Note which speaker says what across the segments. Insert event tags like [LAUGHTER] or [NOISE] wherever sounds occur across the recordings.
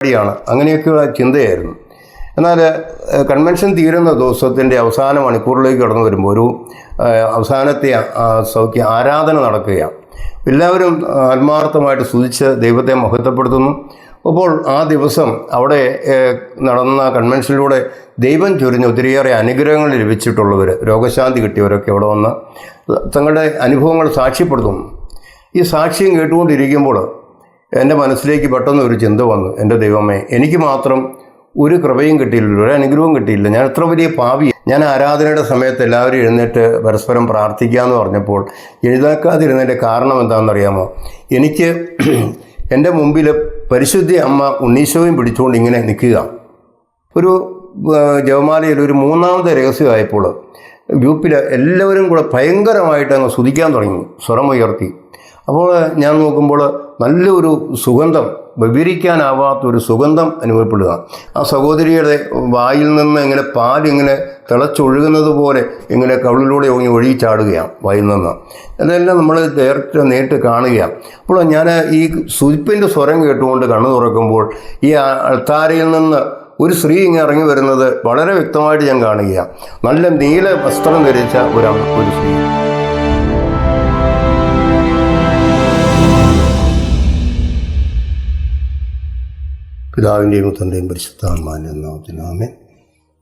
Speaker 1: പരിപാടിയാണ്. അങ്ങനെയൊക്കെയുള്ള ചിന്തയായിരുന്നു. എന്നാൽ കൺവെൻഷൻ തീരുന്ന ദിവസത്തിന്റെ അവസാന മണിക്കൂറിലേക്ക് കടന്നു വരുമ്പോൾ ഒരു അവസാനത്തെ സൗഖ്യ ആരാധന നടക്കുകയാണ്. എല്ലാവരും ആത്മാർത്ഥമായിട്ട് സ്തുതിച്ച് ദൈവത്തെ മഹത്വപ്പെടുത്തുന്നു. അപ്പോൾ ആ ദിവസം അവിടെ നടന്ന കൺവെൻഷനിലൂടെ ദൈവം ചൊരിഞ്ഞ് ഒത്തിരിയേറെ അനുഗ്രഹങ്ങൾ ലഭിച്ചിട്ടുള്ളവർ രോഗശാന്തി കിട്ടിയവരൊക്കെ അവിടെ വന്ന് തങ്ങളുടെ അനുഭവങ്ങൾ സാക്ഷ്യപ്പെടുത്തുന്നു. ഈ സാക്ഷ്യം കേട്ടുകൊണ്ടിരിക്കുമ്പോൾ എന്റെ മനസ്സിലേക്ക് പെട്ടെന്ന് ഒരു ചിന്ത വന്നു. എന്റെ ദൈവമേ എനിക്ക് മാത്രം ഒരു കൃപയും കിട്ടിയില്ല ഒരു അനുഗ്രഹവും കിട്ടിയില്ല. ഞാൻ എത്ര വലിയ പാവി. ഞാൻ ആരാധനയുടെ സമയത്ത് എല്ലാവരും എഴുന്നേറ്റ് പരസ്പരം പ്രാർത്ഥിക്കാമെന്ന് പറഞ്ഞപ്പോൾ എഴുതാക്കാതിരുന്നതിന്റെ കാരണം എന്താണെന്നറിയാമോ? എനിക്ക് [CLEARS THROAT] എന്റെ മുമ്പിൽ പരിശുദ്ധി അമ്മ ഉണ്ണീശോയും പിടിച്ചുകൊണ്ട് ഇങ്ങനെ നിൽക്കുക. ഒരു ജവമാലയിൽ ഒരു മൂന്നാമത്തെ രഹസ്യമായപ്പോൾ ഗ്രൂപ്പിൽ എല്ലാവരും കൂടെ ഭയങ്കരമായിട്ട് അങ്ങ് സ്തുതിക്കാൻ തുടങ്ങി സ്വരമുയർത്തി അപ്പോൾ ഞാൻ നോക്കുമ്പോൾ നല്ലൊരു സുഗന്ധം വിവരിക്കാനാവാത്ത ഒരു സുഗന്ധം അനുഭവപ്പെടുക. ആ സഹോദരിയുടെ വായിൽ നിന്ന് ഇങ്ങനെ പാലിങ്ങനെ തിളച്ചൊഴുകുന്നത് പോലെ ഇങ്ങനെ കവിളിലൂടെ ഒങ്ങി ഒഴുകിച്ചാടുകയാണ് വായിൽ നിന്ന്. അതെല്ലാം നമ്മൾ നേരിട്ട് നേരിട്ട് കാണുകയാണ്. അപ്പോൾ ഞാൻ ഈ സുതിപ്പിന്റെ സ്വരം കേട്ടുകൊണ്ട് കണ്ണു തുറക്കുമ്പോൾ ഈ അൾത്താരയിൽ നിന്ന് ഒരു സ്ത്രീ ഇങ്ങനെ ഇറങ്ങി വരുന്നത് വളരെ വ്യക്തമായിട്ട് ഞാൻ കാണുകയാണ്. നല്ല നീല വസ്ത്രം ധരിച്ച ഒരു ഒരു സ്ത്രീ. പിതാവിന്റെയും പുത്രന്റെയും പരിശുദ്ധാത്മാവിന്റെ നാമത്തിനാമേ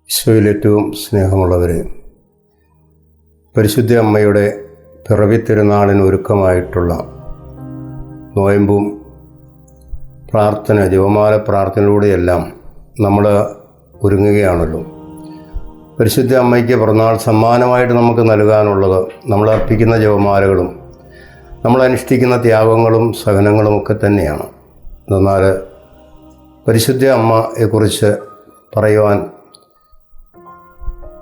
Speaker 1: ഈശോയിൽ ഏറ്റവും സ്നേഹമുള്ളവരെ പരിശുദ്ധ അമ്മയുടെ പിറവി തിരുനാളിന് ഒരുക്കമായിട്ടുള്ള നോയമ്പും പ്രാർത്ഥന ജപമാല പ്രാർത്ഥനയിലൂടെയെല്ലാം നമ്മൾ ഒരുങ്ങുകയാണല്ലോ. പരിശുദ്ധ അമ്മയ്ക്ക് പിറന്നാൾ സമ്മാനമായിട്ട് നമുക്ക് നൽകാനുള്ളത് നമ്മൾ അർപ്പിക്കുന്ന ജപമാലകളും നമ്മൾ അനുഷ്ഠിക്കുന്ന ത്യാഗങ്ങളും സഹനങ്ങളും ഒക്കെ തന്നെയാണ്. എന്നാൽ പരിശുദ്ധ അമ്മയെക്കുറിച്ച് പറയുവാൻ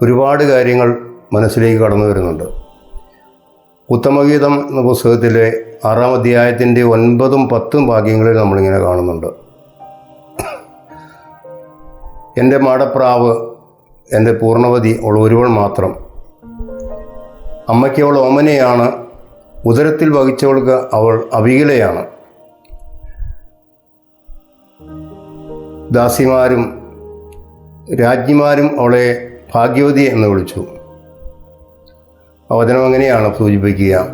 Speaker 1: ഒരുപാട് കാര്യങ്ങൾ മനസ്സിലേക്ക് കടന്നു വരുന്നുണ്ട്. ഉത്തമഗീതം എന്ന പുസ്തകത്തിലെ ആറാം അധ്യായത്തിന്റെ ഒൻപതും പത്തും ഭാഗ്യങ്ങളിൽ നമ്മളിങ്ങനെ കാണുന്നുണ്ട്. എന്റെ മാടപ്രാവ് എന്റെ പൂർണവതി അവൾ ഒരുവൾ മാത്രം. അമ്മയ്ക്ക് അവൾ ഓമനയാണ്. ഉദരത്തിൽ വഹിച്ചവൾക്ക് അവൾ അവികലയാണ്. ദാസിമാരും രാജ്ഞിമാരും അവളെ ഭാഗ്യവതി എന്ന് വിളിച്ചു. അവതനം അങ്ങനെയാണ് സൂചിപ്പിക്കുക?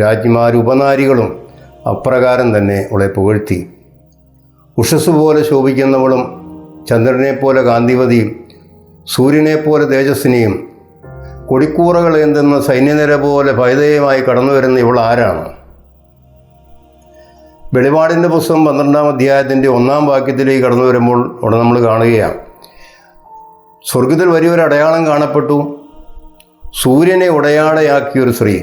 Speaker 1: രാജ്ഞിമാരുപനാരികളും അപ്രകാരം തന്നെ അവളെ പുകഴ്ത്തി. ഉഷസ് പോലെ ശോഭിക്കുന്നവളും ചന്ദ്രനെ പോലെ ഗാന്ധിവതിയും സൂര്യനെ പോലെ തേജസ്വിനിയും കൊടിക്കൂറകൾ എന്തെന്ന സൈന്യനിര പോലെ ഭയതയുമായി കടന്നു വരുന്ന ഇവൾ ആരാണ്? വെളിപാടിന്റെ പുസ്തകം പന്ത്രണ്ടാം അധ്യായത്തിന്റെ ഒന്നാം വാക്യത്തിലേക്ക് കടന്നു വരുമ്പോൾ അവിടെ നമ്മൾ കാണുകയാണ്. സ്വർഗത്തിൽ വലിയൊരു അടയാളം കാണപ്പെട്ടു. സൂര്യനെ ഉടയാളയാക്കിയൊരു സ്ത്രീ.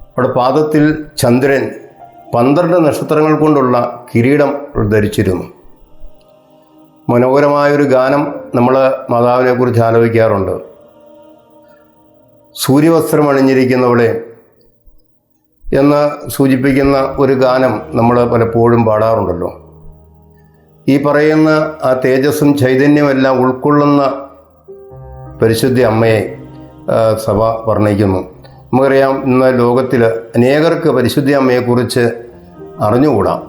Speaker 1: അവിടെ പാദത്തിൽ ചന്ദ്രൻ പന്ത്രണ്ട് നക്ഷത്രങ്ങൾ കൊണ്ടുള്ള കിരീടം ധരിച്ചിരുന്നു. മനോഹരമായൊരു ഗാനം നമ്മൾ മാതാവിനെക്കുറിച്ച് ആലോചിക്കാറുണ്ട്. സൂര്യവസ്ത്രം അണിഞ്ഞിരിക്കുന്നവളെ എന്ന് സൂചിപ്പിക്കുന്ന ഒരു ഗാനം നമ്മൾ പലപ്പോഴും പാടാറുണ്ടല്ലോ. ഈ പറയുന്ന ആ തേജസ്സും ചൈതന്യമെല്ലാം ഉൾക്കൊള്ളുന്ന പരിശുദ്ധി അമ്മയെ സഭ വർണിക്കുന്നു. നമുക്കറിയാം ഇന്ന് ലോകത്തിൽ അനേകർക്ക് പരിശുദ്ധി അമ്മയെക്കുറിച്ച് അറിഞ്ഞുകൂടാം.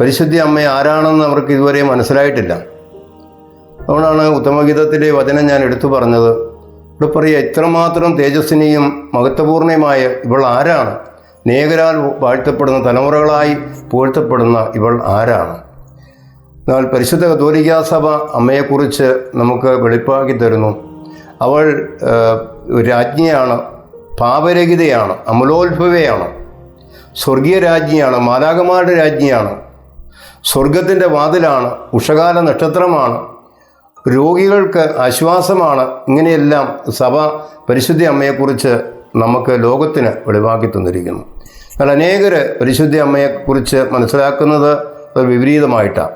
Speaker 1: പരിശുദ്ധി അമ്മ ആരാണെന്ന് അവർക്ക് ഇതുവരെ മനസ്സിലായിട്ടില്ല. അതുകൊണ്ടാണ് ഉത്തമഗീതത്തിലെ വചനം ഞാൻ എടുത്തു പറഞ്ഞത്. ഇവിടെ പറയുക ഇത്രമാത്രം തേജസ്വിനിയും മഹത്വപൂർണയുമായ ഇവൾ ആരാണ്? അനേകരാൽ വാഴ്ത്തപ്പെടുന്ന തലമുറകളായി പുകഴ്ത്തപ്പെടുന്ന ഇവൾ ആരാണ്? എന്നാൽ പരിശുദ്ധ കത്തോലിക്കാ സഭ അമ്മയെക്കുറിച്ച് നമുക്ക് വെളിപ്പാക്കി തരുന്നു. അവൾ രാജ്ഞിയാണ് പാപരഹിതയാണ് അമലോത്ഭവയാണ്. സ്വർഗീയ രാജ്ഞിയാണ് മാലാകമാരുടെ രാജ്ഞിയാണ്. സ്വർഗത്തിന്റെ വാതിലാണ് ഉഷകാല നക്ഷത്രമാണ്. രോഗികൾക്ക് ആശ്വാസമാണ്. ഇങ്ങനെയെല്ലാം സഭ പരിശുദ്ധി അമ്മയെക്കുറിച്ച് നമുക്ക് ലോകത്തിന് വെളിവാക്കി തന്നിരിക്കുന്നു. എന്നാൽ അനേകർ പരിശുദ്ധ അമ്മയെക്കുറിച്ച് മനസ്സിലാക്കുന്നത് അത് വിപരീതമായിട്ടാണ്.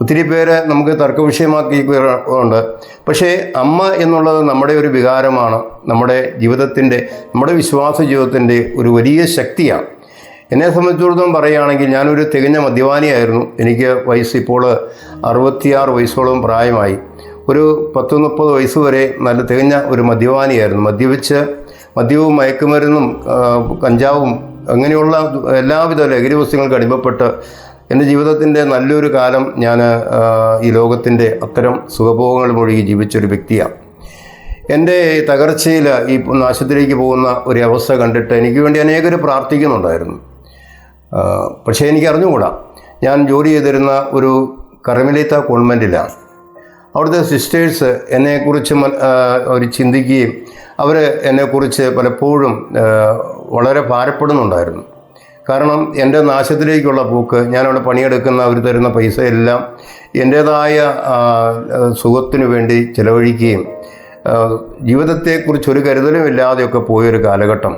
Speaker 1: ഒത്തിരി പേര് നമുക്ക് തർക്കവിഷയമാക്കി ഉണ്ട് പക്ഷേ അമ്മ എന്നുള്ളത് നമ്മുടെ ഒരു വികാരമാണ് നമ്മുടെ ജീവിതത്തിന്റെ നമ്മുടെ വിശ്വാസ ജീവിതത്തിന്റെ ഒരു വലിയ ശക്തിയാണ്. എന്നെ സംബന്ധിച്ചിടത്തോളം പറയുകയാണെങ്കിൽ ഞാനൊരു തികഞ്ഞ മദ്യപാനിയായിരുന്നു. എനിക്ക് വയസ്സ് ഇപ്പോൾ അറുപത്തിയാറ് വയസ്സോളം പ്രായമായി. ഒരു പത്ത് മുപ്പത് വയസ്സ് വരെ നല്ല തികഞ്ഞ ഒരു മദ്യപാനിയായിരുന്നു. മദ്യപിച്ച് മദ്യവും മയക്കുമരുന്നും കഞ്ചാവും അങ്ങനെയുള്ള എല്ലാവിധ ലഹരി വസ്തുക്കൾക്ക് അടിമപ്പെട്ട് എന്റെ ജീവിതത്തിന്റെ നല്ലൊരു കാലം ഞാൻ ഈ ലോകത്തിന്റെ അത്തരം സുഖഭോഗങ്ങൾ മുഴുകി ജീവിച്ചൊരു വ്യക്തിയാണ്. എന്റെ തകർച്ചയിൽ ഈ നാശത്തിലേക്ക് പോകുന്ന ഒരു അവസ്ഥ കണ്ടിട്ട് എനിക്ക് വേണ്ടി അനേകർ പ്രാർത്ഥിക്കുന്നുണ്ടായിരുന്നു. പക്ഷേ എനിക്ക് അറിഞ്ഞുകൂടാ. ഞാൻ ജോലി ചെയ്തിരുന്ന ഒരു കറമിലേത്ത കോൺവെന്റിലാണ് അവിടുത്തെ സിസ്റ്റേഴ്സ് എന്നെക്കുറിച്ച് ഒരു ചിന്തിക്കുകയും അവർ എന്നെക്കുറിച്ച് പലപ്പോഴും വളരെ ഭാരപ്പെടുന്നുണ്ടായിരുന്നു. കാരണം എന്റെ നാശത്തിലേക്കുള്ള പോക്ക് ഞാനവിടെ പണിയെടുക്കുന്ന അവർ തരുന്ന പൈസ എല്ലാം എന്റേതായ സുഖത്തിനു വേണ്ടി ചിലവഴിക്കുകയും ജീവിതത്തെക്കുറിച്ച് ഒരു കരുതലും ഇല്ലാതെയൊക്കെ പോയൊരു കാലഘട്ടം.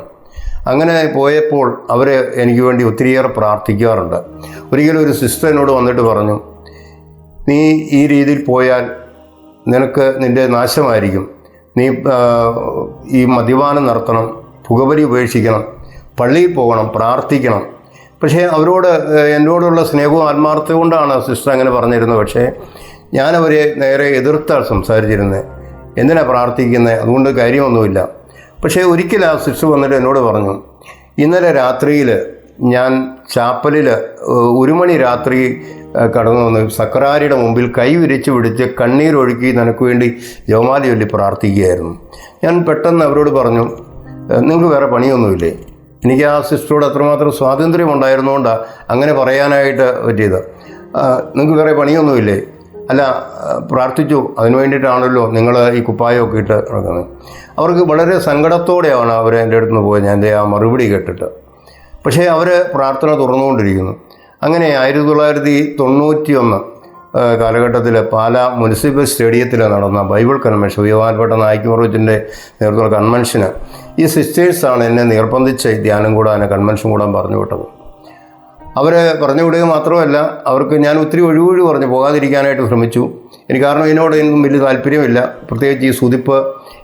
Speaker 1: അങ്ങനെ പോയപ്പോൾ അവർ എനിക്ക് വേണ്ടി ഒത്തിരിയേറെ പ്രാർത്ഥിക്കാറുണ്ട്. ഒരിക്കലും ഒരു സിസ്റ്റർ എന്നോട് വന്നിട്ട് പറഞ്ഞു നീ ഈ രീതിയിൽ പോയാൽ നിനക്ക് നിന്റെ നാശമായിരിക്കും. നീ ഈ മദ്യപാനം നടത്തണം പുകവലി ഉപേക്ഷിക്കണം പള്ളിയിൽ പോകണം പ്രാർത്ഥിക്കണം. പക്ഷേ അവരോട് എന്നോടുള്ള സ്നേഹവും ആത്മാർത്ഥത കൊണ്ടാണ് സിസ്റ്റർ അങ്ങനെ പറഞ്ഞിരുന്നത്. പക്ഷേ ഞാനവരെ നേരെ എതിർത്താണ് സംസാരിച്ചിരുന്നത് എന്തിനാണ് പ്രാർത്ഥിക്കുന്നത് അതുകൊണ്ട് കാര്യമൊന്നുമില്ല. പക്ഷേ ഒരിക്കലും ആ സിസ്റ്റർ വന്നിട്ട് എന്നോട് പറഞ്ഞു ഇന്നലെ രാത്രിയിൽ ഞാൻ ചാപ്പലിൽ ഒരു മണി രാത്രി കടന്നു വന്ന് സക്രാരിയുടെ മുമ്പിൽ കൈ വിരിച്ച് പിടിച്ച് കണ്ണീരൊഴുക്കി നിനക്ക് വേണ്ടി ജവമാലി ചൊല്ലി പ്രാർത്ഥിക്കുകയായിരുന്നു. ഞാൻ പെട്ടെന്ന് അവരോട് പറഞ്ഞു നിങ്ങൾക്ക് വേറെ പണിയൊന്നുമില്ലേ? എനിക്ക് ആ സിസ്റ്ററോട് അത്രമാത്രം സ്വാതന്ത്ര്യം ഉണ്ടായിരുന്നുകൊണ്ടാണ് അങ്ങനെ പറയാനായിട്ട് പറ്റിയത്. "ആ, നിങ്ങൾക്ക് വേറെ പണിയൊന്നുമില്ലേ? അല്ല പ്രാർത്ഥിച്ചു അതിനു വേണ്ടിയിട്ടാണല്ലോ നിങ്ങൾ ഈ കുപ്പായമൊക്കെ ഇട്ട് നടക്കുന്നത് അവർക്ക് വളരെ സങ്കടത്തോടെയാണ് അവർ എന്റെ അടുത്ത് നിന്ന് പോയത്. ഞാൻ എന്റെ ആ മറുപടി കേട്ടിട്ട്. പക്ഷേ അവർ പ്രാർത്ഥന തുറന്നുകൊണ്ടിരിക്കുന്നു. അങ്ങനെ ആയിരത്തി തൊള്ളായിരത്തി തൊണ്ണൂറ്റി ഒന്ന് കാലഘട്ടത്തിൽ പാല മുനിസിപ്പൽ സ്റ്റേഡിയത്തിൽ നടന്ന ബൈബിൾ കൺവെൻഷൻ വിവാനപ്പെട്ട നായിക്കുമറുവിന്റെ നേതൃത്വ കൺവെൻഷന് ഈ സിസ്റ്റേഴ്സാണ് എന്നെ നിർബന്ധിച്ച് ധ്യാനം കൂടാൻ കൺവെൻഷൻ കൂടാൻ പറഞ്ഞു വിട്ടത്. അവർ പറഞ്ഞു വിടുക മാത്രമല്ല അവർക്ക് ഞാൻ ഒത്തിരി ഒഴിവൊഴി പറഞ്ഞു പോകാതിരിക്കാനായിട്ട് ശ്രമിച്ചു. എനിക്ക് കാരണം ഇതിനോട് എനിക്കും വലിയ താല്പര്യമില്ല. പ്രത്യേകിച്ച് ഈ സുതിപ്പ്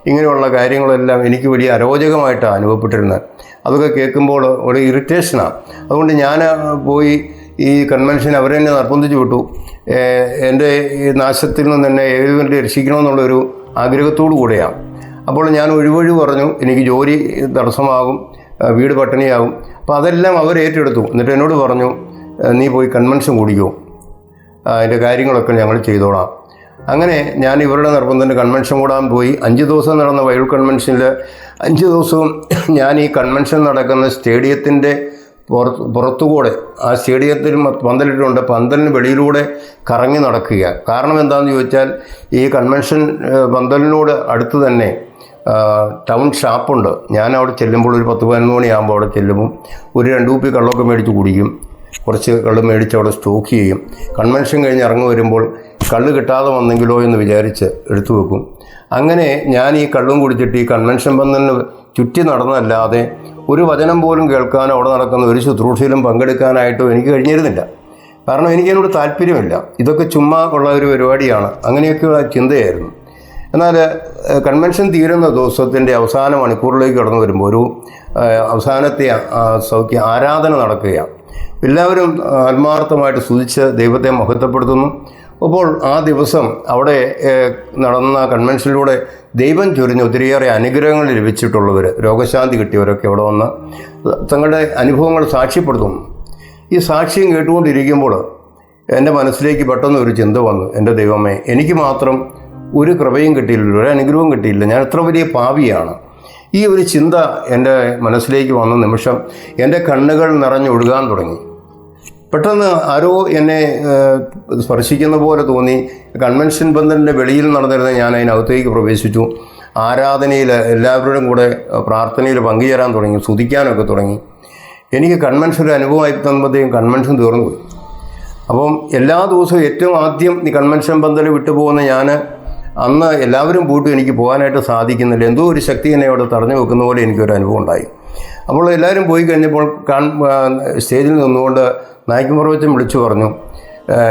Speaker 1: ഇങ്ങനെയുള്ള കാര്യങ്ങളെല്ലാം എനിക്ക് വലിയ അരോചകമായിട്ടാണ് അനുഭവപ്പെട്ടിരുന്നത്. അതൊക്കെ കേൾക്കുമ്പോൾ ഒരു ഇറിറ്റേഷനാണ് അതുകൊണ്ട് ഞാൻ പോയി ഈ കൺവെൻഷൻ അവരെ തന്നെ നിർബന്ധിച്ചു വിട്ടു. എന്റെ ഈ നാശത്തിൽ നിന്ന് തന്നെ ഏതുവരെ രക്ഷിക്കണമെന്നുള്ളൊരു ആഗ്രഹത്തോടു കൂടെയാണ് അപ്പോൾ ഞാൻ ഒഴിവൊഴി പറഞ്ഞു എനിക്ക് ജോലി തടസ്സമാകും വീട് പട്ടിണിയാകും. അപ്പോൾ അതെല്ലാം അവർ ഏറ്റെടുത്തു. എന്നിട്ട് എന്നോട് പറഞ്ഞു നീ പോയി കൺവെൻഷൻ കൂടിക്കോ. അതിന്റെ കാര്യങ്ങളൊക്കെ ഞങ്ങൾ ചെയ്തോളാം. അങ്ങനെ ഞാൻ ഇവരുടെ നിർബന്ധത്തിന് കൺവെൻഷൻ കൂടാൻ പോയി. അഞ്ച് ദിവസം നടന്ന വയറു കൺവെൻഷനിൽ അഞ്ച് ദിവസവും [CLEARS THROAT] ഞാൻ ഈ കൺവെൻഷൻ നടക്കുന്ന സ്റ്റേഡിയത്തിന്റെ പുറത്ത് പുറത്തുകൂടെ ആ സ്റ്റേഡിയത്തിൽ പന്തലിട്ടുണ്ട്. പന്തലിന് വെളിയിലൂടെ കറങ്ങി നടക്കുക. കാരണം എന്താണെന്ന് ചോദിച്ചാൽ ഈ കൺവെൻഷൻ പന്തലിനോട് അടുത്ത് തന്നെ ടൗൺ ഷാപ്പുണ്ട് ഞാൻ അവിടെ ചെല്ലുമ്പോൾ ഒരു പത്ത് പതിനൊന്ന് മണിയാകുമ്പോൾ അവിടെ ചെല്ലുമ്പോൾ ഒരു രണ്ട് കുപ്പി കള്ളൊക്കെ മേടിച്ച് കുടിക്കും. കുറച്ച് കള്ള് മേടിച്ച് അവിടെ സ്റ്റോക്ക് ചെയ്യും. കൺവെൻഷൻ കഴിഞ്ഞ് ഇറങ്ങി വരുമ്പോൾ കള്ള് കിട്ടാതെ വന്നെങ്കിലോ എന്ന് വിചാരിച്ച് എടുത്തു വെക്കും. അങ്ങനെ ഞാൻ ഈ കള്ളും കുടിച്ചിട്ട് ഈ കൺവെൻഷൻ പന്തലിന് ചുറ്റി നടന്നല്ലാതെ ഒരു വചനം പോലും കേൾക്കാനോ അവിടെ നടക്കുന്ന ഒരു ശുശ്രൂഷയിലും പങ്കെടുക്കാനായിട്ടോ എനിക്ക് കഴിഞ്ഞിരുന്നില്ല. കാരണം എനിക്കതിനോട് താല്പര്യമില്ല. ഇതൊക്കെ ചുമ്മാ ഉള്ള ഒരു പരിപാടിയാണ്. അങ്ങനെയൊക്കെയുള്ള ചിന്തയായിരുന്നു. എന്നാൽ കൺവെൻഷൻ തീരുന്ന ദിവസത്തിന്റെ അവസാന മണിക്കൂറിലേക്ക് കടന്നു വരുമ്പോൾ ഒരു അവസാനത്തെ സൗഖ്യ ആരാധന നടക്കുകയാണ്. എല്ലാവരും ആത്മാർത്ഥമായിട്ട് സ്തുതിച്ച് ദൈവത്തെ മഹത്വപ്പെടുത്തുന്നു. അപ്പോൾ ആ ദിവസം അവിടെ നടന്ന കൺവെൻഷനിലൂടെ ദൈവം ചൊരിഞ്ഞ ഒത്തിരിയേറെ അനുഗ്രഹങ്ങൾ ലഭിച്ചിട്ടുള്ളവർ രോഗശാന്തി കിട്ടിയവരൊക്കെ അവിടെ വന്ന് തങ്ങളുടെ അനുഭവങ്ങൾ സാക്ഷ്യപ്പെടുത്തുന്നു. ഈ സാക്ഷ്യം കേട്ടുകൊണ്ടിരിക്കുമ്പോൾ എന്റെ മനസ്സിലേക്ക് പെട്ടെന്ന് ഒരു ചിന്ത വന്നു. എന്റെ ദൈവമേ എനിക്ക് മാത്രം ഒരു കൃപയും കിട്ടിയില്ല ഒരു അനുഗ്രഹവും കിട്ടിയില്ല. ഞാൻ എത്ര വലിയ പാവിയാണ് ഈ ഒരു ചിന്ത എന്റെ മനസ്സിലേക്ക് വന്ന നിമിഷം എന്റെ കണ്ണുകൾ നിറഞ്ഞൊഴുകാൻ തുടങ്ങി. പെട്ടെന്ന് ആരോ എന്നെ സ്പർശിക്കുന്ന പോലെ തോന്നി. കൺവെൻഷൻ ബന്ധന്റെ വെളിയിൽ നടന്നിരുന്ന ഞാൻ അതിനകത്തേക്ക് പ്രവേശിച്ചു. ആരാധനയിൽ എല്ലാവരുടെയും കൂടെ പ്രാർത്ഥനയിൽ പങ്കുചേരാൻ തുടങ്ങി സ്തുതിക്കാനൊക്കെ തുടങ്ങി. എനിക്ക് കൺവെൻഷൻ ഒരു അനുഭവമായി തന്നപ്പോഴത്തേക്കും കൺവെൻഷൻ തീർന്നു പോയി അപ്പം എല്ലാ ദിവസവും ഏറ്റവും ആദ്യം ഈ കൺവെൻഷൻ പന്തൽ വിട്ടുപോകുന്ന ഞാൻ അന്ന് എല്ലാവരും പോയിട്ട് എനിക്ക് പോകാനായിട്ട് സാധിക്കുന്നില്ല. എന്തോ ഒരു ശക്തി എന്നെ അവിടെ തടഞ്ഞു വെക്കുന്ന പോലെ എനിക്കൊരു അനുഭവം ഉണ്ടായി. അപ്പോൾ എല്ലാവരും പോയി കഴിഞ്ഞപ്പോൾ കാൺ സ്റ്റേജിൽ നിന്നുകൊണ്ട് നായിക്കുമറവച്ചൻ വിളിച്ചു പറഞ്ഞു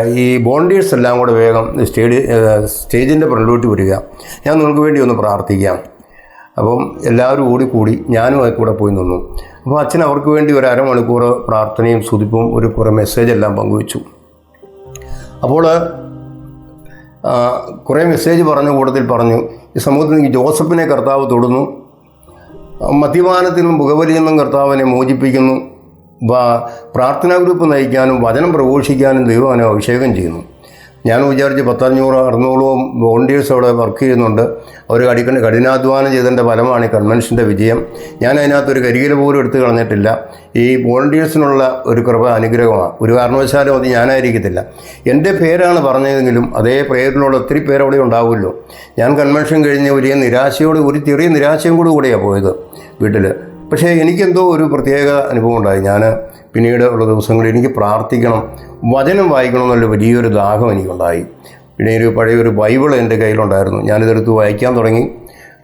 Speaker 1: ഈ വോളണ്ടിയേഴ്സ് എല്ലാം കൂടെ വേഗം സ്റ്റേഡി സ്റ്റേജിന്റെ ഫ്രണ്ടിലോട്ട് വരിക. ഞാൻ നിങ്ങൾക്ക് വേണ്ടി ഒന്ന് പ്രാർത്ഥിക്കാം. അപ്പം എല്ലാവരും ഓടിക്കൂടി ഞാനും അതിൽ കൂടെ പോയി നിന്നു. അപ്പോൾ അച്ഛൻ അവർക്ക് വേണ്ടി ഒരു അരമണിക്കൂർ പ്രാർത്ഥനയും സ്തുതിപ്പും ഒരു കുറേ മെസ്സേജ് എല്ലാം പങ്കുവച്ചു. അപ്പോൾ കുറേ മെസ്സേജ് പറഞ്ഞ കൂട്ടത്തിൽ പറഞ്ഞു ഈ സമൂഹത്തിൽ ജോസഫിനെ കർത്താവ് തൊടുന്നു മദ്യപാനത്തിൽ നിന്നും പുകവലിയിൽ നിന്നും കർത്താവിനെ മോചിപ്പിക്കുന്നു. പ്രാർത്ഥനാ ഗ്രൂപ്പ് നയിക്കാനും വചനം പ്രഘോഷിക്കാനും ദൈവം അഭിഷേകം ചെയ്യുന്നു. ഞാൻ വിചാരിച്ച് പത്തഞ്ഞൂറ് അറുന്നൂറോളം വോളണ്ടിയേഴ്സ് അവിടെ വർക്ക് ചെയ്യുന്നുണ്ട്. അവർ കടിക്കണ കഠിനാധ്വാനം ചെയ്തതിന്റെ ഫലമാണ് ഈ കൺവെൻഷന്റെ വിജയം. ഞാൻ അതിനകത്തൊരു കരികില പോലും എടുത്തു കളഞ്ഞിട്ടില്ല. ഈ വോളണ്ടിയേഴ്സിനുള്ള ഒരു കൃപ അനുഗ്രഹമാണ് ഒരു കാരണവശാലും അത് ഞാനായിരിക്കത്തില്ല. എന്റെ പേരാണ് പറഞ്ഞതെങ്കിലും അതേ പേരിലുള്ള ഒത്തിരി പേര് അവിടെ ഉണ്ടാവുമല്ലോ. ഞാൻ കൺവെൻഷൻ കഴിഞ്ഞ് വലിയ നിരാശയോട് ഒരു ചെറിയ നിരാശയും കൂടി കൂടെയാണ് പോയത് വീട്ടിൽ പക്ഷേ എനിക്കെന്തോ ഒരു പ്രത്യേക അനുഭവം ഉണ്ടായി ഞാൻ പിന്നീട് ഉള്ള ദിവസങ്ങളിൽ എനിക്ക് പ്രാർത്ഥിക്കണം വചനം വായിക്കണം എന്നുള്ള വലിയൊരു ദാഹം എനിക്കുണ്ടായി. പിന്നെ ഒരു പഴയൊരു ബൈബിൾ എന്റെ കയ്യിലുണ്ടായിരുന്നു. ഞാനിതെടുത്ത് വായിക്കാൻ തുടങ്ങി.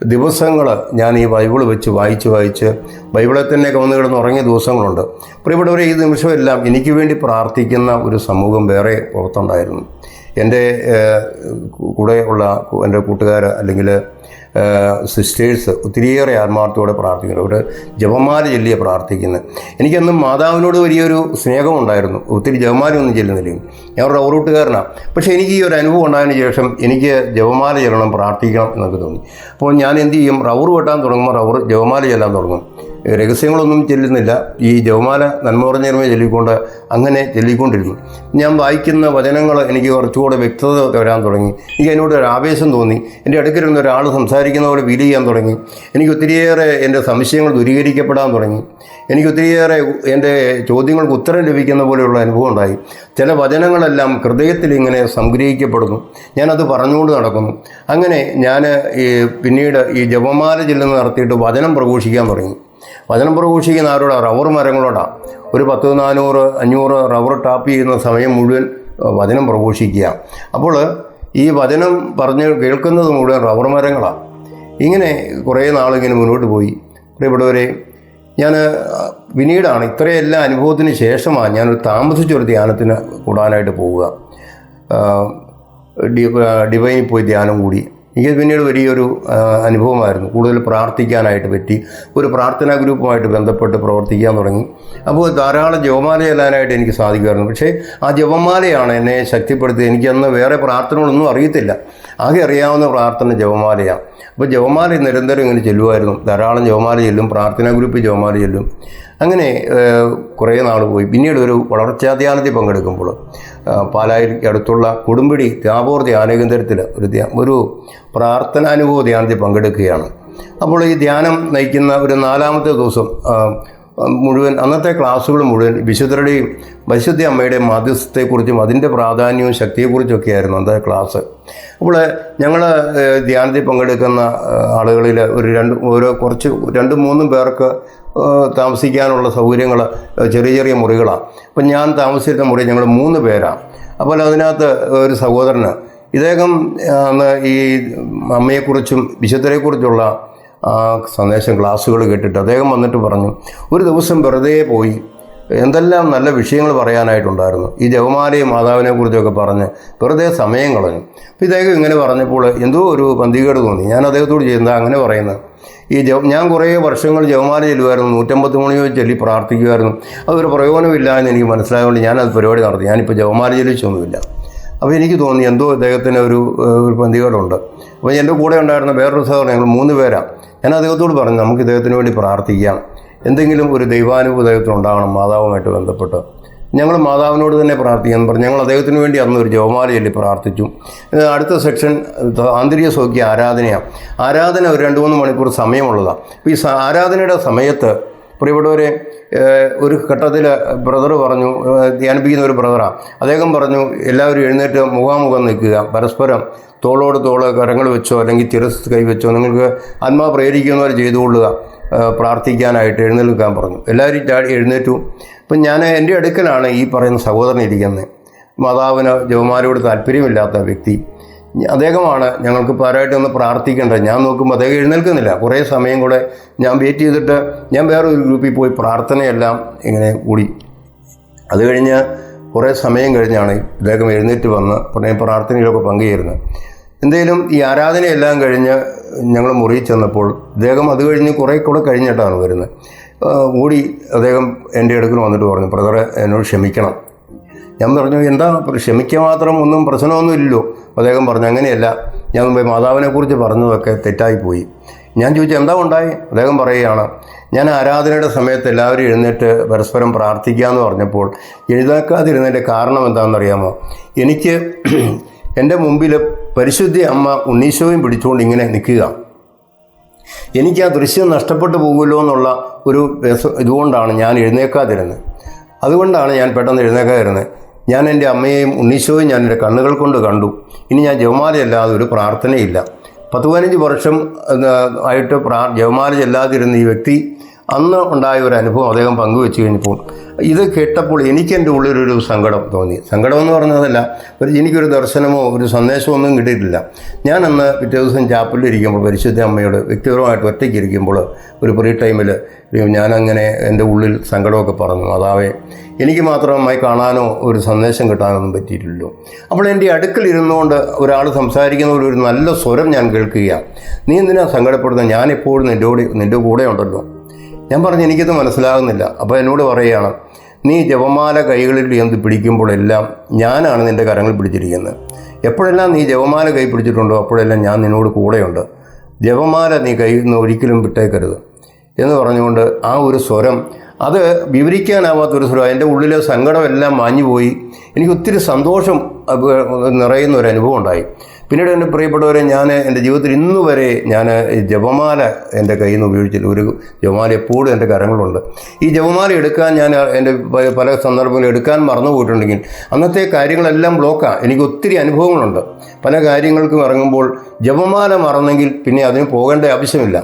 Speaker 1: ദിവസങ്ങൾ ഞാൻ ഈ ബൈബിൾ വെച്ച് വായിച്ച് വായിച്ച് ബൈബിളെ തന്നെ കവന്ന് കിടന്ന് ഉറങ്ങിയ ദിവസങ്ങളുണ്ട്. പ്രിയപ്പെട്ടവരെ ഈ നിമിഷമെല്ലാം എനിക്ക് വേണ്ടി പ്രാർത്ഥിക്കുന്ന ഒരു സമൂഹം വേറെ പുറത്തുണ്ടായിരുന്നു. എന്റെ കൂടെ ഉള്ള എന്റെ കൂട്ടുകാർ അല്ലെങ്കിൽ സിസ്റ്റേഴ്സ് ഒത്തിരിയേറെ ആത്മാർത്ഥത്തോടെ പ്രാർത്ഥിക്കുന്നു. അവിടെ ജപമാല ചൊല്ലിയ പ്രാർത്ഥിക്കുന്നത് എനിക്കന്നും മാതാവിനോട് വലിയൊരു സ്നേഹമുണ്ടായിരുന്നു. ഒത്തിരി ജപമാലയൊന്നും ചെല്ലുന്നില്ല. ഞാൻ ഒരു റൗറൂട്ടുകാരനാണ് പക്ഷേ എനിക്ക് ഈ ഒരു അനുഭവം ഉണ്ടായതിനു ശേഷം എനിക്ക് ജപമാല ചെല്ലണം പ്രാർത്ഥിക്കണം എന്നൊക്കെ തോന്നി. അപ്പോൾ ഞാൻ എന്ത് ചെയ്യും? റൗർ വെട്ടാൻ തുടങ്ങുമ്പോൾ റൗർ ജപമാല ചെല്ലാൻ തുടങ്ങും. രഹസ്യങ്ങളൊന്നും ചെല്ലുന്നില്ല. ഈ ജവമാല നന്മ പറഞ്ഞേർമ ചൊല്ലിക്കൊണ്ട് അങ്ങനെ ചൊല്ലിക്കൊണ്ടിരുന്നു ഞാൻ വായിക്കുന്ന വചനങ്ങൾ എനിക്ക് കുറച്ചുകൂടെ വ്യക്തത വരാൻ തുടങ്ങി. എനിക്ക് അതിനോട് ഒരു ആവേശം തോന്നി. എന്റെ അടുക്കലിരുന്ന് ഒരാൾ സംസാരിക്കുന്ന പോലെ ഫീൽ ചെയ്യാൻ തുടങ്ങി. എനിക്ക് ഒത്തിരിയേറെ എന്റെ സംശയങ്ങൾ ദൂരീകരിക്കപ്പെടാൻ തുടങ്ങി. എനിക്ക് ഒത്തിരിയേറെ എന്റെ ചോദ്യങ്ങൾക്ക് ഉത്തരം ലഭിക്കുന്ന പോലെയുള്ള അനുഭവം ഉണ്ടായി. ചില വചനങ്ങളെല്ലാം ഹൃദയത്തിൽ ഇങ്ങനെ സംഗ്രഹിക്കപ്പെടുന്നു. ഞാനത് പറഞ്ഞുകൊണ്ട് നടക്കുന്നു. അങ്ങനെ ഞാൻ പിന്നീട് ഈ ജപമാല ചെല്ലുന്ന നടത്തിയിട്ട് വചനം പ്രഘോഷിക്കാൻ തുടങ്ങി. വചനം പ്രഘോഷിക്കുന്ന ആരോടാ? റബ്ബർ മരങ്ങളോടാണ് ഒരു പത്ത് നാനൂറ് അഞ്ഞൂറ് റബ്ബർ ടാപ്പ് ചെയ്യുന്ന സമയം മുഴുവൻ വചനം പ്രഘോഷിക്കുക. അപ്പോൾ ഈ വചനം പറഞ്ഞ് കേൾക്കുന്നത് മുഴുവൻ റബ്ബർ മരങ്ങളാണ് ഇങ്ങനെ കുറേ നാളിങ്ങനെ മുന്നോട്ട് പോയി. പ്രിയപ്പെട്ടവരെ ഞാൻ പിന്നീടാണ് ഇത്രയെല്ലാം അനുഭവത്തിന് ശേഷമാണ് ഞാനൊരു താമസിച്ചൊരു ധ്യാനത്തിന് കൂടാനായിട്ട് പോവുക. ഡിവൈനിൽ പോയി ധ്യാനം കൂടി. എനിക്ക് പിന്നീട് വലിയൊരു അനുഭവമായിരുന്നു. കൂടുതൽ പ്രാർത്ഥിക്കാനായിട്ട് പറ്റി. ഒരു പ്രാർത്ഥനാ ഗ്രൂപ്പുമായിട്ട് ബന്ധപ്പെട്ട് പ്രവർത്തിക്കാൻ തുടങ്ങി. അപ്പോൾ ധാരാളം ജപമാല ചെല്ലാനായിട്ട് എനിക്ക് സാധിക്കുമായിരുന്നു. പക്ഷേ ആ ജപമാലയാണ് എന്നെ ശക്തിപ്പെടുത്തി എനിക്കന്ന് വേറെ പ്രാർത്ഥനകളൊന്നും അറിയത്തില്ല. ആകെ അറിയാവുന്ന പ്രാർത്ഥന ജപമാലയാണ്. അപ്പോൾ ജപമാല നിരന്തരം ഇങ്ങനെ ചെല്ലുമായിരുന്നു. ധാരാളം ജപമാല ചെല്ലും. പ്രാർത്ഥനാ ഗ്രൂപ്പ് ജപമാല ചെല്ലും. അങ്ങനെ കുറേ നാൾ പോയി. പിന്നീട് ഒരു വളർച്ചാ ധ്യാനത്തിൽ പങ്കെടുക്കുമ്പോൾ പാലായിൽ അടുത്തുള്ള കൊടുമ്പിടി ത്യാപോർ ധ്യാനകേന്ദ്രത്തിൽ ഒരു ഒരു പ്രാർത്ഥനാനുഭവ ധ്യാനത്തിൽ പങ്കെടുക്കുകയാണ്. അപ്പോൾ ഈ ധ്യാനം നയിക്കുന്ന ഒരു നാലാമത്തെ ദിവസം മുഴുവൻ അന്നത്തെ ക്ലാസ്സുകൾ മുഴുവൻ വിശുദ്ധരുടെയും വിശുദ്ധ അമ്മയുടെയും മാധ്യസ്ഥത്തെക്കുറിച്ചും അതിന്റെ പ്രാധാന്യവും ശക്തിയെക്കുറിച്ചൊക്കെ ആയിരുന്നു അന്നത്തെ ക്ലാസ്. അപ്പോൾ ഞങ്ങൾ ധ്യാനത്തിൽ പങ്കെടുക്കുന്ന ആളുകളിൽ ഒരു രണ്ട് ഓരോ കുറച്ച് രണ്ടും മൂന്നും പേർക്ക് താമസിക്കാനുള്ള സൗകര്യങ്ങൾ ചെറിയ ചെറിയ മുറികളാണ്. അപ്പം ഞാൻ താമസിച്ചിരുന്ന മുറി ഞങ്ങൾ മൂന്ന് പേരാണ്. അപ്പോൾ അതിനകത്ത് ഒരു സഹോദരന് ഇദ്ദേഹം അന്ന് ഈ അമ്മയെക്കുറിച്ചും വിശുദ്ധരെക്കുറിച്ചുള്ള ആ സന്ദേശം ക്ലാസ്സുകൾ കേട്ടിട്ട് അദ്ദേഹം വന്നിട്ട് പറഞ്ഞു ഒരു ദിവസം വെറുതെ പോയി. എന്തെല്ലാം നല്ല വിഷയങ്ങൾ പറയാനായിട്ടുണ്ടായിരുന്നു. ഈ ജവമാലയും മാതാവിനെ കുറിച്ചൊക്കെ പറഞ്ഞ് വെറുതെ സമയം കളഞ്ഞു. അപ്പോൾ ഇദ്ദേഹം ഇങ്ങനെ പറഞ്ഞപ്പോൾ എന്തോ ഒരു പന്തികേട് തോന്നി. ഞാൻ അദ്ദേഹത്തോട് ചെയ്യുന്നത് അങ്ങനെ പറയുന്നത് ഈ ജവ ഞാൻ കുറേ വർഷങ്ങൾ ജവമാല ചെല്ലുമായിരുന്നു നൂറ്റമ്പത് മണിയോ ചൊല്ലി പ്രാർത്ഥിക്കുമായിരുന്നു അതൊരു പ്രയോജനമില്ല എന്ന് എനിക്ക് മനസ്സിലായതുകൊണ്ട് ഞാനത് പരിപാടി നടത്തി. ഞാനിപ്പോൾ ജവമാല ചെല്ലിച്ചൊന്നുമില്ല. അപ്പോൾ എനിക്ക് തോന്നി എന്തോ അദ്ദേഹത്തിന് ഒരു ഒരു പന്തികേടുണ്ട് അപ്പോൾ എന്റെ കൂടെ ഉണ്ടായിരുന്ന വേറൊരു സഹോദരൻ ഞങ്ങൾ മൂന്ന് പേരാണ് ഞാൻ അദ്ദേഹത്തോട് പറഞ്ഞു നമുക്ക് ഇദ്ദേഹത്തിന് വേണ്ടി പ്രാർത്ഥിക്കാം. എന്തെങ്കിലും ഒരു ദൈവാനുഭവം അദ്ദേഹത്തിന് ഉണ്ടാകണം മാതാവുമായിട്ട് ബന്ധപ്പെട്ട്. ഞങ്ങൾ മാതാവിനോട് തന്നെ പ്രാർത്ഥിക്കാൻ പറഞ്ഞു. ഞങ്ങൾ അദ്ദേഹത്തിന് വേണ്ടി അന്ന് ഒരു ജവമാല ചൊല്ലി പ്രാർത്ഥിച്ചു. അടുത്ത സെക്ഷൻ ആന്തരിക സൗഖ്യ ആരാധനയാണ് ആരാധന ഒരു രണ്ട് മൂന്ന് മണിക്കൂർ സമയമുള്ളതാണ് അപ്പോൾ ഈ ആരാധനയുടെ സമയത്ത് പ്രിയപ്പെട്ടവരെ ഒരു ഘട്ടത്തിൽ ബ്രദർ പറഞ്ഞു ധ്യാനിപ്പിക്കുന്ന ഒരു ബ്രദറാണ് അദ്ദേഹം പറഞ്ഞു എല്ലാവരും എഴുന്നേറ്റ് മുഖാമുഖം നിൽക്കുക. പരസ്പരം തോളോട് തോൾ കരങ്ങൾ വെച്ചോ അല്ലെങ്കിൽ തിരസ് കൈ വെച്ചോ നിങ്ങൾക്ക് ആത്മാ പ്രേരിക്കുന്നവർ ചെയ്തുകൊള്ളുക. പ്രാർത്ഥിക്കാനായിട്ട് എഴുന്നേൽക്കാൻ പറഞ്ഞു. എല്ലാവരും ചാടി എഴുന്നേറ്റു. അപ്പം ഞാൻ എന്റെ അടുക്കലാണ് ഈ പറയുന്ന സഹോദരൻ ഇരിക്കുന്നത് മാതാവിന് ജവമാരോട് താല്പര്യമില്ലാത്ത വ്യക്തി. അദ്ദേഹമാണ് ഞങ്ങൾക്ക് പാരായിട്ട് ഒന്ന് പ്രാർത്ഥിക്കേണ്ടത്. ഞാൻ നോക്കുമ്പോൾ അദ്ദേഹം എഴുന്നേൽക്കുന്നില്ല. കുറേ സമയം കൂടെ ഞാൻ വെയിറ്റ് ചെയ്തിട്ട് ഞാൻ വേറൊരു ഗ്രൂപ്പിൽ പോയി പ്രാർത്ഥനയെല്ലാം ഇങ്ങനെ കൂടി. അത് കഴിഞ്ഞ് കുറേ സമയം കഴിഞ്ഞാണ് ഇദ്ദേഹം എഴുന്നേറ്റ് വന്ന് പിന്നെ പ്രാർത്ഥനയിലൊക്കെ പങ്കുചേരുന്നത്. എന്തെങ്കിലും ഈ ആരാധനയെല്ലാം കഴിഞ്ഞ് ഞങ്ങൾ മുറിയിൽ ചെന്നപ്പോൾ ഇദ്ദേഹം അത് കഴിഞ്ഞ് കുറേ കൂടെ കഴിഞ്ഞിട്ടാണ് വരുന്നത്. ഓടി അദ്ദേഹം എന്റെ അടുക്കൽ വന്നിട്ട് പറഞ്ഞു ബ്രദറെ എന്നോട് ക്ഷമിക്കണം. ഞാൻ പറഞ്ഞു എന്താ? ക്ഷമിക്കുക മാത്രം ഒന്നും പ്രശ്നമൊന്നും ഇല്ലല്ലോ. അദ്ദേഹം പറഞ്ഞു അങ്ങനെയല്ല. ഞാൻ മുമ്പേ മാതാവിനെക്കുറിച്ച് പറഞ്ഞതൊക്കെ തെറ്റായിപ്പോയി. ഞാൻ ചോദിച്ചു എന്താ ഉണ്ടായി? അദ്ദേഹം പറയുകയാണ് ഞാൻ ആരാധനയുടെ സമയത്ത് എല്ലാവരും എഴുന്നേറ്റ് പരസ്പരം പ്രാർത്ഥിക്കാമെന്ന് പറഞ്ഞപ്പോൾ എഴുതാക്കാതിരുന്നതിന്റെ കാരണം എന്താണെന്നറിയാമോ? എനിക്ക് [CLEARS THROAT] എന്റെ മുമ്പിൽ പരിശുദ്ധി അമ്മ ഉണ്ണീശോയും പിടിച്ചുകൊണ്ട് ഇങ്ങനെ നിൽക്കുക. എനിക്ക് ആ ദൃശ്യം നഷ്ടപ്പെട്ടു പോകുമല്ലോ എന്നുള്ള ഒരു ഇതുകൊണ്ടാണ് ഞാൻ എഴുന്നേക്കാതിരുന്നത്. അതുകൊണ്ടാണ് ഞാൻ പെട്ടെന്ന് എഴുന്നേക്കാതിരുന്നത്. ഞാൻ എന്റെ അമ്മയെയും ഉണ്ണീശോയും ഞാൻ എന്റെ കണ്ണുകൾ കൊണ്ട് കണ്ടു. ഇനി ഞാൻ ജവമാലയല്ലാതെ ഒരു പ്രാർത്ഥനയില്ല. പത്ത് പതിനഞ്ച് വർഷം ആയിട്ട് പ്രാ ജവമാല ചെല്ലാതിരുന്ന ഈ വ്യക്തി അന്ന് ഉണ്ടായ ഒരു അനുഭവം അദ്ദേഹം പങ്കുവെച്ച് കഴിഞ്ഞപ്പോൾ ഇത് കേട്ടപ്പോൾ എനിക്ക് എന്റെ ഉള്ളിലൊരു സങ്കടം തോന്നി. സങ്കടം എന്ന് പറഞ്ഞതല്ല ഒരു എനിക്കൊരു ദർശനമോ ഒരു സന്ദേശമോ ഒന്നും കിട്ടിയിട്ടില്ല. ഞാൻ അന്ന് പിറ്റേ ദിവസം ചാപ്പലിൽ ഇരിക്കുമ്പോൾ പരിശുദ്ധ അമ്മയോട് വ്യക്തിപരമായിട്ട് ഒറ്റയ്ക്ക് ഇരിക്കുമ്പോൾ ഒരു ഫ്രീ ടൈമിൽ ഞാനങ്ങനെ എന്റെ ഉള്ളിൽ സങ്കടമൊക്കെ പറഞ്ഞു അതാവേ എനിക്ക് മാത്രമായി കാണാനോ ഒരു സന്ദേശം കിട്ടാനൊന്നും പറ്റിയിട്ടില്ലല്ലോ. അപ്പോൾ എന്റെ അടുക്കൽ ഇരുന്നുകൊണ്ട് ഒരാൾ സംസാരിക്കുന്ന ഒരു നല്ല സ്വരം ഞാൻ കേൾക്കുകയാണ്. നീ എന്തിനാ സങ്കടപ്പെടുന്നത്? ഞാൻ എപ്പോഴും നിന്റെ കൂടെ നിന്റെ കൂടെ ഉണ്ടല്ലോ. ഞാൻ പറഞ്ഞു എനിക്കത് മനസ്സിലാകുന്നില്ല. അപ്പോൾ എന്നോട് പറയുകയാണ് നീ ജപമാല കൈകളിൽ എന്ത് പിടിക്കുമ്പോഴെല്ലാം ഞാനാണ് നിന്റെ കരങ്ങൾ പിടിച്ചിരിക്കുന്നത്. എപ്പോഴെല്ലാം നീ ജപമാല കൈ പിടിച്ചിട്ടുണ്ടോ അപ്പോഴെല്ലാം ഞാൻ നിന്നോട് കൂടെയുണ്ട്. ജപമാല നീ കയ്യിൽ നിന്ന് ഒരിക്കലും വിട്ടേക്കരുത്. എന്ന് പറഞ്ഞുകൊണ്ട് ആ ഒരു സ്വരം അത് വിവരിക്കാനാവാത്തൊരു സ്വരം എന്റെ ഉള്ളിലെ സങ്കടമെല്ലാം മാഞ്ഞുപോയി. എനിക്ക് ഒത്തിരി സന്തോഷം നിറയുന്ന ഒരു അനുഭവം ഉണ്ടായി. പിന്നീട് എന്റെ പ്രിയപ്പെട്ടവരെ ഞാൻ എന്റെ ജീവിതത്തിൽ ഇന്ന് വരെ ഞാൻ ജപമാല എന്റെ കയ്യിൽ നിന്ന് ഉപയോഗിച്ചില്ല. ഒരു ജപമാല എപ്പോഴും എന്റെ കരങ്ങളുണ്ട് ഈ ജപമാല എടുക്കാൻ ഞാൻ എന്റെ പല സന്ദർഭങ്ങളിൽ എടുക്കാൻ മറന്നു പോയിട്ടുണ്ടെങ്കിൽ അന്നത്തെ കാര്യങ്ങളെല്ലാം ബ്ലോക്കാണ് എനിക്ക് ഒത്തിരി അനുഭവങ്ങളുണ്ട്. പല കാര്യങ്ങൾക്കും ഇറങ്ങുമ്പോൾ ജപമാല മറന്നെങ്കിൽ പിന്നെ അതിന് പോകേണ്ട ആവശ്യമില്ല.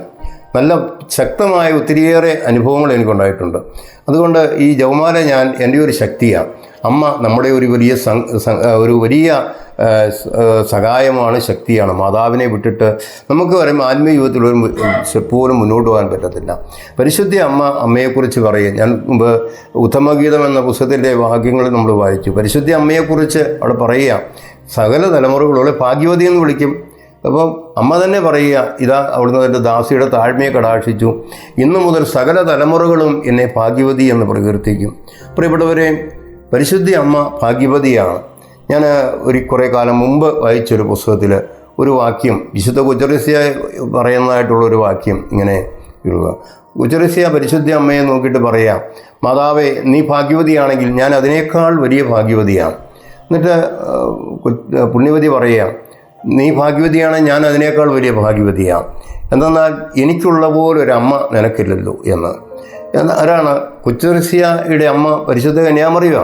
Speaker 1: നല്ല ശക്തമായ ഒത്തിരിയേറെ അനുഭവങ്ങൾ എനിക്കുണ്ടായിട്ടുണ്ട്. അതുകൊണ്ട് ഈ ജപമാല ഞാൻ എന്റെ ഒരു ശക്തിയാണ്. അമ്മ നമ്മുടെ ഒരു വലിയ ഒരു വലിയ സഹായമാണ് ശക്തിയാണ്. മാതാവിനെ വിട്ടിട്ട് നമുക്ക് പറയുമ്പോൾ ആത്മീയ ജീവിതത്തിൽ ഒരു പോലും മുന്നോട്ട് പോകാൻ പറ്റത്തില്ല. പരിശുദ്ധി അമ്മ അമ്മയെക്കുറിച്ച് പറയും. ഞാൻ മുമ്പ് ഉത്തമഗീതം എന്ന പുസ്തകത്തിന്റെ വാക്യങ്ങൾ നമ്മൾ വായിച്ചു. പരിശുദ്ധി അമ്മയെക്കുറിച്ച് അവിടെ പറയുക. സകല തലമുറകളുള്ള ഭാഗ്യവതി എന്ന് വിളിക്കും. അപ്പം അമ്മ തന്നെ പറയുക ഇതാ അവിടുന്ന് എന്റെ ദാസിയുടെ താഴ്മയെ കടാക്ഷിച്ചു. ഇന്നു മുതൽ സകല തലമുറകളും എന്നെ ഭാഗ്യവതി എന്ന് പ്രകീർത്തിക്കും. പ്രിയപ്പെട്ടവരെ പരിശുദ്ധി അമ്മ ഭാഗ്യവതിയാണ്. ഞാൻ ഒരു കുറേ കാലം മുമ്പ് വായിച്ചൊരു പുസ്തകത്തിൽ ഒരു വാക്യം വിശുദ്ധ കുച്ചറിസ്യ പറയുന്നതായിട്ടുള്ള ഒരു വാക്യം ഇങ്ങനെ ഇടുക കുച്ചറിസ്യ പരിശുദ്ധി അമ്മയെ നോക്കിയിട്ട് പറയാം മാതാവേ നീ ഭാഗ്യവതിയാണെങ്കിൽ ഞാൻ അതിനേക്കാൾ വലിയ ഭാഗ്യവതിയാണ്. എന്നിട്ട് പുണ്യവതി പറയുക നീ ഭാഗ്യവതിയാണ് ഞാൻ അതിനേക്കാൾ വലിയ ഭാഗ്യവതിയാണ്. എന്തെന്നാൽ എനിക്കുള്ള പോലെ ഒരു അമ്മ നിനക്കില്ലല്ലോ എന്ന്. ആരാണ് കൊച്ചുറിസിയയുടെ അമ്മ പരിശുദ്ധ കന്യാമറിയുക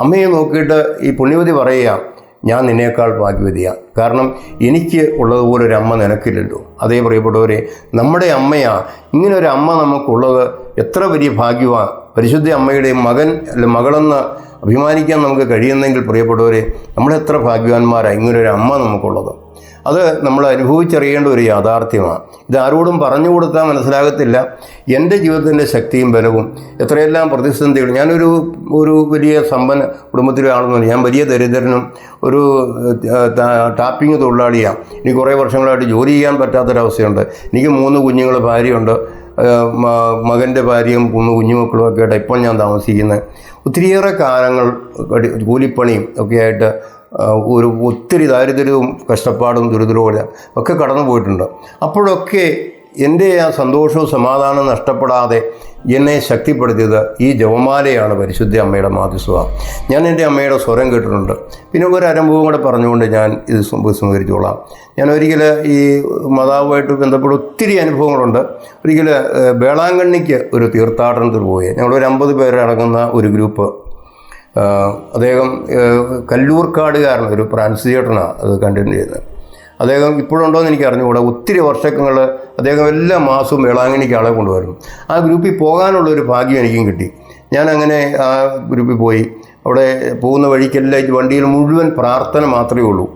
Speaker 1: അമ്മയെ നോക്കിയിട്ട് ഈ പുണ്യവതി പറയുക ഞാൻ നിന്നേക്കാൾ ഭാഗ്യവതിയാണ് കാരണം എനിക്ക് ഉള്ളതുപോലെ ഒരു അമ്മ നിനക്കില്ലല്ലോ. അതേ പ്രിയപ്പെട്ടവരെ നമ്മുടെ അമ്മയാ. ഇങ്ങനെ ഒരു അമ്മ നമുക്കുള്ളത് എത്ര വലിയ ഭാഗ്യമാണ് പരിശുദ്ധ അമ്മയുടെ മകൻ അല്ല മകളെന്ന് അഭിമാനിക്കാൻ നമുക്ക് കഴിയുന്നെങ്കിൽ പ്രിയപ്പെട്ടവരെ നമ്മളെത്ര ഭാഗ്യവാന്മാരാണ് ഇങ്ങനൊരു അമ്മ നമുക്കുള്ളത്. അത് നമ്മൾ അനുഭവിച്ചറിയേണ്ട ഒരു യാഥാർത്ഥ്യമാണ്. ഇത് ആരോടും പറഞ്ഞു കൊടുത്താൽ മനസ്സിലാകത്തില്ല. എന്റെ ജീവിതത്തിന്റെ ശക്തിയും ബലവും എത്രയെല്ലാം പ്രതിസന്ധികൾ. ഞാനൊരു ഒരു വലിയ സമ്പന്ന കുടുംബത്തിലെ ആളൊന്നുമില്ല ഞാൻ വലിയ ദരിദ്രനും ഒരു ടാപ്പിംഗ് തൊഴിലാളിയാണ്. എനിക്ക് കുറേ വർഷങ്ങളായിട്ട് ജോലി ചെയ്യാൻ പറ്റാത്തൊരവസ്ഥയുണ്ട്. എനിക്ക് മൂന്ന് കുഞ്ഞുങ്ങൾ ഭാര്യയുണ്ട്. മകന്റെ ഭാര്യയും മൂന്ന് കുഞ്ഞുമക്കളും ഒക്കെ ആയിട്ട് ഇപ്പോൾ ഞാൻ താമസിക്കുന്നത്. ഒത്തിരിയേറെ കാലങ്ങൾ കൂലിപ്പണിയും ഒക്കെ ആയിട്ട് ഒരു ഒത്തിരി ദാരിദ്ര്യവും കഷ്ടപ്പാടും ദുരിതവും ഒക്കെ കടന്നു പോയിട്ടുണ്ട്. അപ്പോഴൊക്കെ എന്റെ ആ സന്തോഷവും സമാധാനവും നഷ്ടപ്പെടാതെ എന്നെ ശക്തിപ്പെടുത്തിയത് ഈ ജവമാലയാണ് പരിശുദ്ധ അമ്മയുടെ മാധ്യസ്ഥ ഞാൻ എന്റെ അമ്മയുടെ സ്വരം കേട്ടിട്ടുണ്ട്. പിന്നെ ഒരു അനുഭവം കൂടെ പറഞ്ഞുകൊണ്ട് ഞാൻ ഇത് സംസ്കരിച്ചോളാം ഞാൻ ഒരിക്കൽ ഈ മാതാവുമായിട്ട് ബന്ധപ്പെട്ട് ഒത്തിരി അനുഭവങ്ങളുണ്ട്. ഒരിക്കൽ വേളാങ്കണ്ണിക്ക് ഒരു തീർത്ഥാടനത്തിന് പോയി. ഞങ്ങളൊരു അമ്പത് പേരടങ്ങുന്ന ഒരു ഗ്രൂപ്പ് അദ്ദേഹം കല്ലൂർക്കാടുകാരൻ ഒരു ഫ്രാൻസ് ചേട്ടനാണ് അത് കണ്ടിന്യൂ ചെയ്യുന്നത്. അദ്ദേഹം ഇപ്പോഴുണ്ടോ എന്ന് എനിക്ക് അറിഞ്ഞുകൂടാ ഒത്തിരി വർഷങ്ങൾ അദ്ദേഹം എല്ലാ മാസവും വേളാങ്കണ്ണിക്ക് ആളെ കൊണ്ടുവരും. ആ ഗ്രൂപ്പിൽ പോകാനുള്ള ഒരു ഭാഗ്യം എനിക്കും കിട്ടി. ഞാൻ അങ്ങനെ ആ ഗ്രൂപ്പിൽ പോയി. അവിടെ പോകുന്ന വഴിക്കെല്ലാം വണ്ടിയിൽ മുഴുവൻ പ്രാർത്ഥന മാത്രമേ ഉള്ളൂ.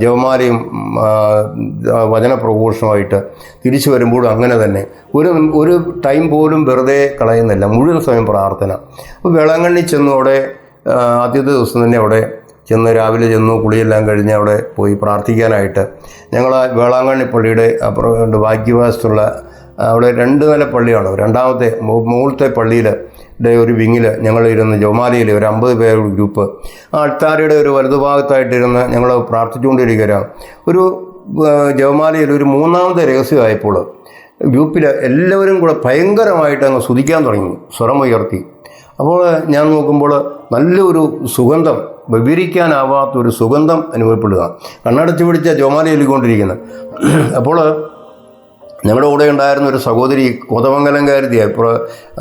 Speaker 1: ജവമാലയും വചനപ്രഘോഷമായിട്ട് വചന പ്രഘോഷമായിട്ട് തിരിച്ചു വരുമ്പോഴും അങ്ങനെ തന്നെ. ഒരു ഒരു ടൈം പോലും വെറുതെ കളയുന്നില്ല. മുഴുവൻ സമയം പ്രാർത്ഥന. അപ്പോൾ വേളാങ്കണ്ണി ചെന്നു അവിടെ ആദ്യത്തെ ദിവസം തന്നെ അവിടെ ചെന്ന് രാവിലെ ചെന്നു കുളിയെല്ലാം കഴിഞ്ഞ് അവിടെ പോയി പ്രാർത്ഥിക്കാനായിട്ട്. ഞങ്ങൾ വേളാങ്കണ്ണി പള്ളിയുടെ അപ്പുറം ഭാഗ്യവാസത്തുള്ള അവിടെ രണ്ട് നില പള്ളിയാണ്. രണ്ടാമത്തെ മുകളിലത്തെ പള്ളിയിൽ ഒരു വിങ്ങിൽ ഞങ്ങളിരുന്ന് ജോമാലിയിൽ ഒരു അമ്പത് പേരുടെ ഗ്രൂപ്പ്. ആ അൾത്താരയുടെ ഒരു വലതുഭാഗത്തായിട്ടിരുന്ന് ഞങ്ങൾ പ്രാർത്ഥിച്ചുകൊണ്ടിരിക്കുകയാണ്. ഒരു ജവമാലയിൽ ഒരു മൂന്നാമത്തെ രഹസ്യമായപ്പോൾ ഗ്രൂപ്പിൽ എല്ലാവരും കൂടെ ഭയങ്കരമായിട്ട് അങ്ങ് സ്തുതിക്കാൻ തുടങ്ങി സ്വരമുയർത്തി അപ്പോൾ ഞാൻ നോക്കുമ്പോൾ നല്ലൊരു സുഗന്ധം വിവരിക്കാനാവാത്തൊരു സുഗന്ധം അനുഭവപ്പെടുക. കണ്ണടച്ച് പിടിച്ച ജോമാല എല്ലിക്കൊണ്ടിരിക്കുന്നത് അപ്പോൾ ഞങ്ങളുടെ കൂടെ ഉണ്ടായിരുന്ന ഒരു സഹോദരി കോതമംഗലംകാരുതിയായി ഇപ്പോൾ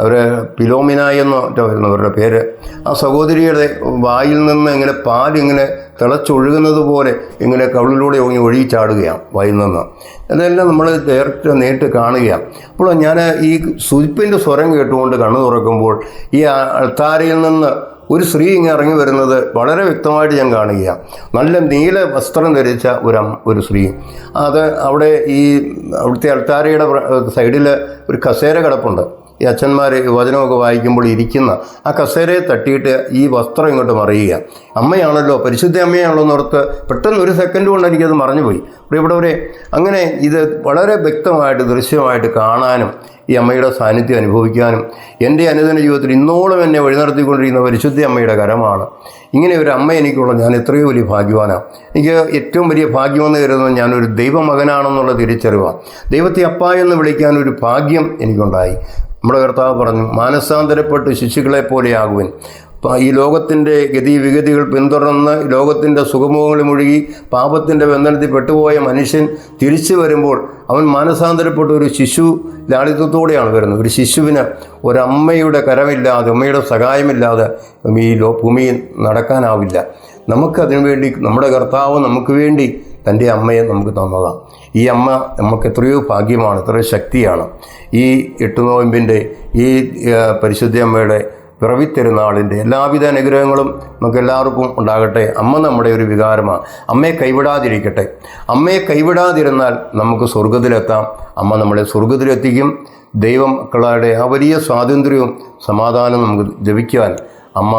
Speaker 1: അവരെ പിലോമിന എന്നോ മറ്റോ അവരുടെ പേര് ആ സഹോദരിയുടെ വായിൽ നിന്ന് ഇങ്ങനെ പാലിങ്ങനെ തിളച്ചൊഴുകുന്നത് പോലെ ഇങ്ങനെ കവിളിലൂടെ ഒഴുകി ചാടുകയാണ് വായിൽ നിന്ന്. അതെല്ലാം നമ്മൾ നേരിട്ട് നേരിട്ട് കാണുകയാണ്. അപ്പോൾ ഞാൻ ഈ സുതിപ്പിന്റെ സ്വരം കേട്ടുകൊണ്ട് കണ്ണു തുറക്കുമ്പോൾ ഈ അൾത്താരയിൽ നിന്ന് ഒരു സ്ത്രീ ഇങ്ങനെ ഇറങ്ങി വരുന്നത് വളരെ വ്യക്തമായിട്ട് ഞാൻ കാണുകയാണ് നല്ല നീല വസ്ത്രം ധരിച്ച ഒരു ഒരു സ്ത്രീ. അത് അവിടെ ഈ അവിടുത്തെ അൾത്താരയുടെ സൈഡിൽ ഒരു കസേര കിടപ്പുണ്ട്. ഈ അച്ഛന്മാർ വചനമൊക്കെ വായിക്കുമ്പോൾ ഇരിക്കുന്ന ആ കസേരയെ തട്ടിയിട്ട് ഈ വസ്ത്രം ഇങ്ങോട്ട് മറിയുക. അമ്മയാണല്ലോ പരിശുദ്ധ അമ്മയാണല്ലോ എന്നോർത്ത് പെട്ടെന്ന് ഒരു സെക്കൻഡ് കൊണ്ട് എനിക്കത് മറഞ്ഞുപോയി. പ്രിയപ്പെട്ടവരെ അങ്ങനെ ഇത് വളരെ വ്യക്തമായിട്ട് ദൃശ്യമായിട്ട് കാണാനും ഈ അമ്മയുടെ സാന്നിധ്യം അനുഭവിക്കാനും എന്റെ അനുദിന ജീവിതത്തിൽ ഇന്നോളം എന്നെ വഴി നടത്തിക്കൊണ്ടിരിക്കുന്ന പരിശുദ്ധ അമ്മയുടെ കരമാണ്. ഇങ്ങനെ ഒരു അമ്മ എനിക്കുള്ള ഞാൻ എത്രയോ വലിയ ഭാഗ്യവാനാണ്. എനിക്ക് ഏറ്റവും വലിയ ഭാഗ്യമെന്ന് കരുതുന്നത് ഞാനൊരു ദൈവമകനാണെന്നുള്ള തിരിച്ചറിവാണ്. ദൈവത്തെ അപ്പ എന്ന് വിളിക്കാൻ ഒരു ഭാഗ്യം എനിക്കുണ്ടായി. നമ്മുടെ കർത്താവ് പറഞ്ഞു മാനസാന്തരപ്പെട്ട് ശിശുക്കളെ പോലെയാകുവിൻ പ- ഈ ലോകത്തിന്റെ ഗതി വിഗതികൾ പിന്തുടർന്ന് ലോകത്തിന്റെ സുഖമുഖങ്ങളിൽ മുഴുകി പാപത്തിന്റെ ബന്ധനത്തിൽ പെട്ടുപോയ മനുഷ്യൻ തിരിച്ചു വരുമ്പോൾ അവൻ മാനസാന്തരപ്പെട്ട ഒരു ശിശു ലാളിത്യത്തോടെയാണ് വരുന്നത്. ഒരു ശിശുവിന് ഒരമ്മയുടെ കരമില്ലാതെ അമ്മയുടെ സഹായമില്ലാതെ ഈ ലോ ഭൂമിയിൽ നടക്കാനാവില്ല. നമുക്കതിനു വേണ്ടി നമ്മുടെ കർത്താവ് നമുക്ക് വേണ്ടി തന്റെ അമ്മയെ നമുക്ക് തന്നതാണ്. ഈ അമ്മ നമുക്ക് എത്രയോ ഭാഗ്യമാണ് എത്രയോ ശക്തിയാണ്. ഈ എട്ട് നോയമ്പിന്റെ ഈ പരിശുദ്ധി അമ്മയുടെ പിറവിത്തിരുന്നാളിന്റെ എല്ലാവിധ അനുഗ്രഹങ്ങളും നമുക്ക് എല്ലാവർക്കും ഉണ്ടാകട്ടെ. അമ്മ നമ്മുടെ ഒരു വികാരമാണ്. അമ്മയെ കൈവിടാതിരിക്കട്ടെ. അമ്മയെ കൈവിടാതിരുന്നാൽ നമുക്ക് സ്വർഗത്തിലെത്താം അമ്മ നമ്മളെ സ്വർഗത്തിലെത്തിക്കും ദൈവം മക്കളുടെ ആ വലിയ സ്വാതന്ത്ര്യവും സമാധാനവും നമുക്ക് ജപിക്കാൻ അമ്മ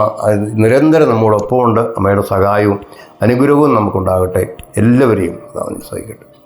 Speaker 1: നിരന്തരം നമ്മോടൊപ്പം ഉണ്ട് അമ്മയുടെ സഹായവും അനുഗ്രഹവും നമുക്കുണ്ടാകട്ടെ. എല്ലാവരെയും അതാണ് സഹിക്കട്ടെ